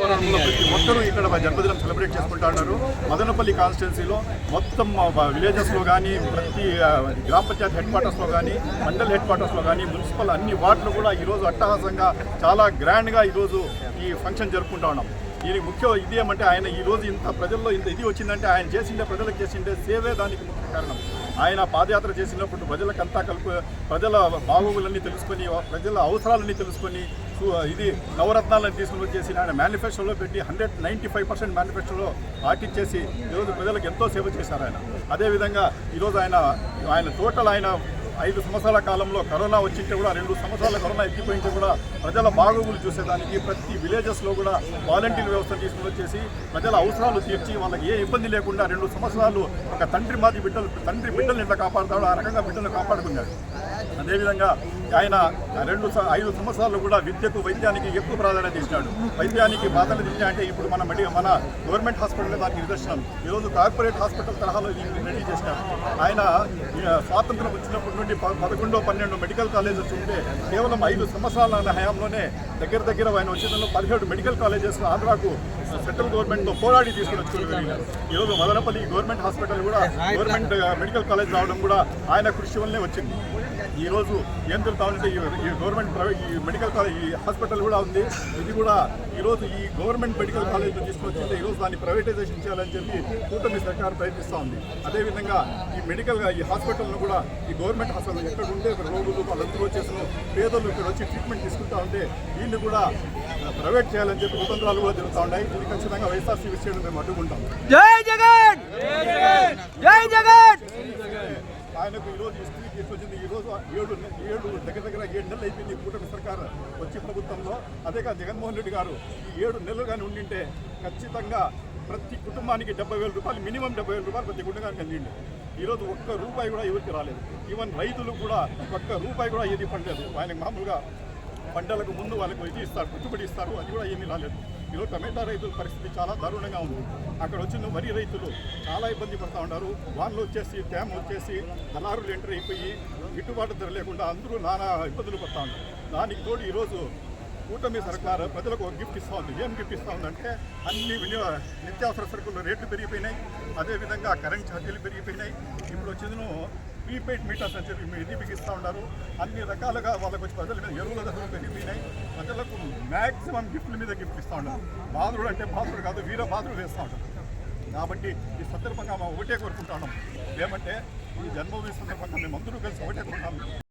ప్రతి ఒక్కరూ ఇక్కడ జన్మదినం సెలబ్రేట్ చేసుకుంటా ఉన్నారు. మదనపల్లి కాన్స్టిట్యున్సీలో మొత్తం విలేజెస్లో కానీ ప్రతి గ్రామ పంచాయత్ హెడ్ క్వార్టర్స్లో కానీ మండల్ హెడ్ క్వార్టర్స్లో కానీ మున్సిపల్ అన్ని వార్డులు కూడా ఈరోజు అట్టహాసంగా చాలా గ్రాండ్గా ఈరోజు ఈ ఫంక్షన్ జరుపుకుంటా ఉన్నాం. దీనికి ముఖ్య ఇది ఏమంటే ఆయన ఈరోజు ఇంత ప్రజల్లో ఇంత ఇది వచ్చిందంటే ఆయన చేసిండే ప్రజలకు చేసిండే సేవే దానికి ముఖ్య కారణం. ఆయన పాదయాత్ర చేసినప్పుడు ప్రజలకంతా కలుపు ప్రజల బాగోగులన్నీ తెలుసుకొని ప్రజల అవసరాలన్నీ తెలుసుకొని ఇది నవరత్నాలను తీసుకుని వచ్చేసి ఆయన మేనిఫెస్టోలో పెట్టి హండ్రెడ్ నైంటీ ఫైవ్ పర్సెంట్ మేనిఫెస్టోలో పాటించేసి ఈరోజు ప్రజలకు ఎంతో సేవ చేశారు ఆయన. అదేవిధంగా ఈరోజు ఆయన ఆయన టోటల్ ఆయన ఐదు సంవత్సరాల కాలంలో కరోనా వచ్చింటే కూడా రెండు సంవత్సరాల కరోనా ఎక్కిపోయింటే కూడా ప్రజల బాగోగులు చూసేదానికి ప్రతి విలేజెస్లో కూడా వాలంటీర్ వ్యవస్థ తీసుకుని వచ్చేసి ప్రజల అవసరాలు తీర్చి వాళ్ళకి ఏ ఇబ్బంది లేకుండా రెండు సంవత్సరాలు ఒక తండ్రి మాది బిడ్డలు తండ్రి బిడ్డలు ఎట్లా కాపాడుతాడో ఆ రకంగా బిడ్డలు కాపాడుకున్నాడు. అదేవిధంగా ఆయన రెండు స- ఐదు సంవత్సరాలు కూడా విద్యకు వైద్యానికి ఎక్కువ ప్రాధాన్యత ఇచ్చినాడు వైద్యానికి ప్రాధాన్యత ఇచ్చా అంటే ఇప్పుడు మన మెడి మన గవర్నమెంట్ హాస్పిటల్ దానికి నిదర్శనం. ఈరోజు కార్పొరేట్ హాస్పిటల్ తరహాలో రెడీ చేసినారు ఆయన స్వాతంత్రం వచ్చినప్పటి నుండి పదకొండో పన్నెండు మెడికల్ కాలేజెస్ ఉంటే కేవలం ఐదు సంవత్సరాల హయాంలోనే దగ్గర దగ్గర ఆయన వచ్చేదంలో పదిహేడు మెడికల్ కాలేజెస్ ఆంధ్రాకు సెంట్రల్ గవర్నమెంట్తో పోరాడి తీసుకుని వచ్చి ఈరోజు మదనపల్లి గవర్నమెంట్ హాస్పిటల్ కూడా గవర్నమెంట్ మెడికల్ కాలేజ్ రావడం కూడా ఆయన కృషి వల్లనే వచ్చింది. ఈ రోజు ఏం తెలుస్తా ఈ గవర్నమెంట్ ప్రైవేట్ ఈ మెడికల్ కాలేజ్ ఈ హాస్పిటల్ కూడా ఉంది. ఇది కూడా ఈరోజు ఈ గవర్నమెంట్ మెడికల్ కాలేజ్ తీసుకొచ్చింది. ఈ రోజు దాన్ని ప్రైవేటైజేషన్ చేయాలని చెప్పి కూటమి సర్కార్ ప్రయత్నిస్తూ ఉంది. అదేవిధంగా ఈ మెడికల్ ఈ హాస్పిటల్ను కూడా ఈ గవర్నమెంట్ హాస్పిటల్ ఎక్కడ ఉంటే రోగులు వాళ్ళందరూ వచ్చేసిన పేదలు ఇక్కడ వచ్చి ట్రీట్మెంట్ తీసుకుంటా ఉంటే వీళ్ళు కూడా ప్రైవేట్ చేయాలని చెప్పి కుతంత్రాలు కూడా జరుగుతూ ఉన్నాయి. ఇది ఖచ్చితంగా వైఎస్ఆర్సీ విషయంలో మేము అడ్డుకుంటాం. జై జగన్! జై జగన్! ఆయనకు ఈ రోజు స్థితి తీసుకొచ్చింది ఈ రోజు ఏడు ఏడు దగ్గర దగ్గర ఏడు నెలలు అయిపోయింది కూటమి సర్కార్ వచ్చి ప్రభుత్వంలో. అదే కాదు జగన్మోహన్ రెడ్డి గారు ఈ ఏడు నెలలు కానీ ఉండింటే ఖచ్చితంగా ప్రతి కుటుంబానికి డెబ్బై వేల రూపాయలు మినిమం డెబ్బై వేల రూపాయలు ప్రతి కుటుంబానికి అందిండు. ఈరోజు ఒక్క రూపాయి కూడా ఎవరికి రాలేదు. ఈవెన్ రైతులు కూడా ఒక్క రూపాయి కూడా ఏది పడలేదు. ఆయనకు మామూలుగా పంటలకు ముందు వాళ్ళకు ఇది ఇస్తారు పెట్టుబడి ఇస్తారు అది కూడా ఏమీ రాలేదు. ఈరోజు టమాటా రైతుల పరిస్థితి చాలా దారుణంగా ఉంది. అక్కడ వచ్చిన వరి రైతులు చాలా ఇబ్బంది పడుతూ ఉన్నారు. వాళ్ళు వచ్చేసి తేమ వచ్చేసి దళారులు ఎంటర్ అయిపోయి గిట్టుబాటు ధర లేకుండా అందరూ నానా ఇబ్బందులు పడుతూ ఉన్నారు. దానికి తోడు ఈరోజు కూటమి సర్కారు ప్రజలకు ఒక గిఫ్ట్ ఇస్తూ ఉంది. ఏం గిఫ్ట్ ఇస్తూ ఉందంటే అన్ని వినియోగ నిత్యావసర సరుకులు రేట్లు పెరిగిపోయినాయి. అదేవిధంగా కరెంట్ ఛార్జీలు పెరిగిపోయినాయి. ఇప్పుడు వచ్చిందను ప్రీపెయిడ్ మీటర్స్ అని చెప్పి మీ ఇది బిగిస్తూ ఉన్నారు. అన్ని రకాలుగా వాళ్ళకి వచ్చి ప్రజల మీద ఎరువుల ధరలు పెరిగిపోయినాయి ప్రజలకు మ్యాక్సిమం గిఫ్ట్ల మీద గిఫ్ట్ ఇస్తూ ఉన్నారు. బాధుడు అంటే బాధుడు కాదు వీర బాధుడు వేస్తూ ఉంటారు కాబట్టి ఈ సందర్భంగా మేము ఒకటే కోరుకుంటున్నాం ఏమంటే ఈ జన్మభూమి సందర్భంగా మేము అందరూ కలిసి ఒకటే కొంటాము